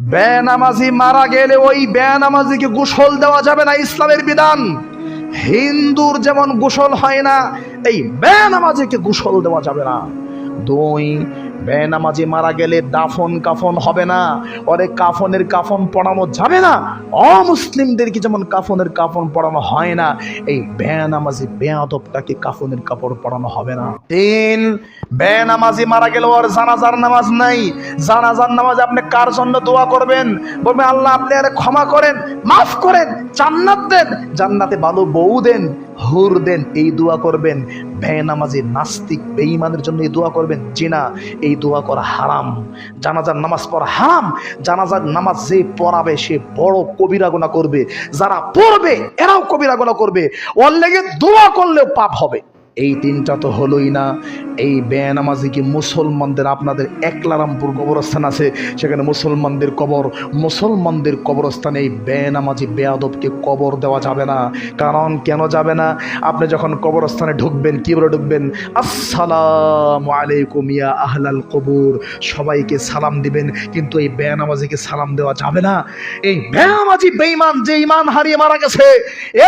বেনামাজি মারা গেলে ওই বেনামাজিকে গোসল দেওয়া যাবে না ইসলামের বিধান। হিন্দুর যেমন গোসল হয় না, এই বেনামাজিকে গোসল দেওয়া যাবে না। দুই বেনামাজি মারা গেলে দাফন কাফন হবে না। ওরে কাফনের কাফন পড়ানো যাবে না। অমুসলিমদেরকে যেমন কাফনের কাফন পড়ানো হয় না, এই বেনামাজি বেয়াদবটাকে কাফনের কাপড় পড়ানো হবে না। তিন, বেনামাজি মারা গেলে ওর জানাজার নামাজ নাই। জানাজার নামাজ আপনি কার জন্য দোয়া করবেন? বলবেন আল্লাহ, আপনি আরে ক্ষমা করেন, মাফ করেন, জান্নাত দেন, জান্নাতে ভালো বউ দেন, হুর দেন, এই দোয়া করবেন। বেনামাজি নাস্তিক বেঈমানের জন্য এই দোয়া করবেন। জিনা এই দোয়া করা হারাম। জানাজার নামাজ পড়া হারাম। জানাজার নামাজ যে পড়াবে, সে বড় কবিরা গুনাহ করবে। যারা পড়বে, এরাও কবিরা গুনাহ করবে। ওর লেগে দোয়া করলেও পাপ হবে। এই তিনটা তো হলোই না। এই বেনামাজি কি মুসলমানদের আপনাদের একলারামপুর কবরস্থান আছে? সেখানে মুসলমানদের কবর, মুসলমানদের কবরস্থানে এই বেনামাজি বেয়াদবকে কবর দেওয়া যাবে না। কারণ কেন যাবে না? আপনি যখন কবরস্থানে ঢুকবেন বলে ঢুকবেন? আসসালাম আলাইকুম ইয়া আহলাল কবুর। সবাইকে সালাম দিবেন, কিন্তু এই বেনামাজিকে সালাম দেওয়া যাবে না। এই বেনামাজি বেঈমান, যে ইমান হারিয়ে মারা গেছে,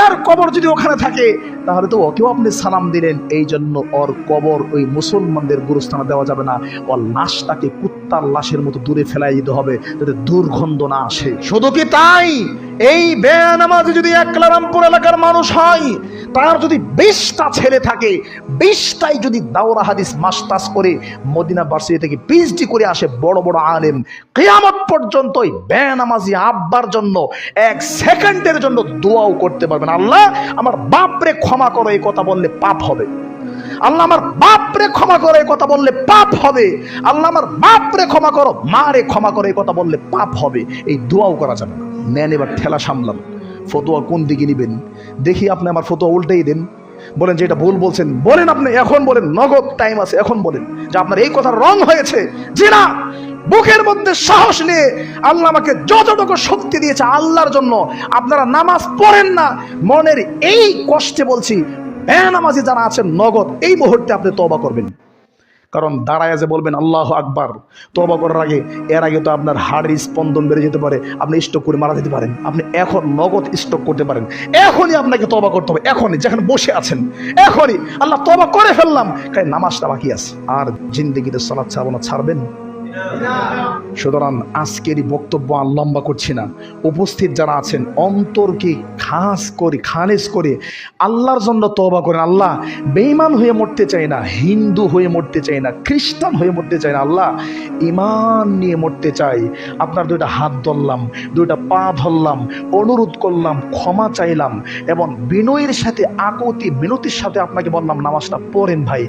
এর কবর যদি ওখানে থাকে, তাহলে তো ওকেও আপনি সালাম দিলেন। এই জন্য ওর কবর ওই মুসলমানদের গুরুস্থানে দেওয়া যাবে না। ওর লাশটাকে কুত্তার লাশের মতো দূরে ফেলাই দিতে হবে যাতে দুর্গন্ধ না আসে। শুধু কি তাই? এই বেনামাজি যদি একলারামপুর এলাকার মানুষ হয় তার যদি বিশটা ছেলে থাকে, বিশটাই যদি দাওরা হাদিস মাস্টার্স করে মদিনা ভার্সিটি থেকে পিএইচডি করে আসে বড় বড় আলেম, কিয়ামত পর্যন্ত ওই বেনামাজি আব্বার জন্য এক সেকেন্ডের জন্য দোয়াও করতে পারবেন। আল্লাহ, আমার বাপরে ক্ষমা করো, এই কথা বললে পাপ হবে। আল্লাহ, আমার বাপরে ক্ষমা করে, এই কথা বললে পাপ হবে। আল্লাহ, আমার বাপরে ক্ষমা করো, মারে ক্ষমা করে, এই কথা বললে পাপ হবে। এই দোয়াও করা যাবে না। নেন এবার ঠেলা সামলান। ফতোয়া কোন দিকে নিবেন? দেখি আপনি আমার ফতোয়া উল্টেই দেন। বলেন যে এটা ভুল বলছেন। বলেন আপনি, এখন বলেন, নগদ টাইম আছে, এখন বলেন। যে আপনার এই কথা রং হয়েছে, যে না, বুকের মধ্যে সাহস নিয়ে আল্লাহ আমাকে যতটুকু শক্তি দিয়েছে আল্লাহর জন্য, আপনারা নামাজ পড়েন না। মনের এই কষ্টে বলছি হ্যাঁ বেনামাজি যারা আছেন, নগদ, এই মুহূর্তে আপনি তবা করবেন। কারণ দাঁড়ায় যে বলবেন, আল্লাহ আকবার। তবা করার আগে, এর আগে তো আপনার হাড়ের স্পন্দন বেড়ে যেতে পারে, আপনি স্টক করে মারা যেতে পারেন। আপনি এখন নগদ স্টক করতে পারেন। এখনই আপনাকে তবা করতে হবে, এখনই, যেখানে বসে আছেন, এখনই। আল্লাহ তবা করে ফেললাম, কারণ নামাজটা বাকি আছে। আর জিন্দিগিতে সালাদ ছাড়বেন? সুতরাং আজকের বক্তব্য আর লম্বা করছি না। উপস্থিত যারা আছেন, অন্তরকে খাস করে, খালেজ করে, আল্লাহর জন্য তবা করেন। আল্লাহ বেইমান হয়ে মরতে চাই না, হিন্দু হয়ে মরতে চাই না, খ্রিস্টান হয়ে মরতে চাই না, আল্লাহ ইমান নিয়ে মরতে চাই আপনার দুইটা হাত ধরলাম, দুইটা পা ধরলাম, অনুরোধ করলাম, ক্ষমা চাইলাম এবং বিনয়ের সাথে, আকতি, বিনতির সাথে আপনাকে বললাম, নামাজটা পড়েন ভাই।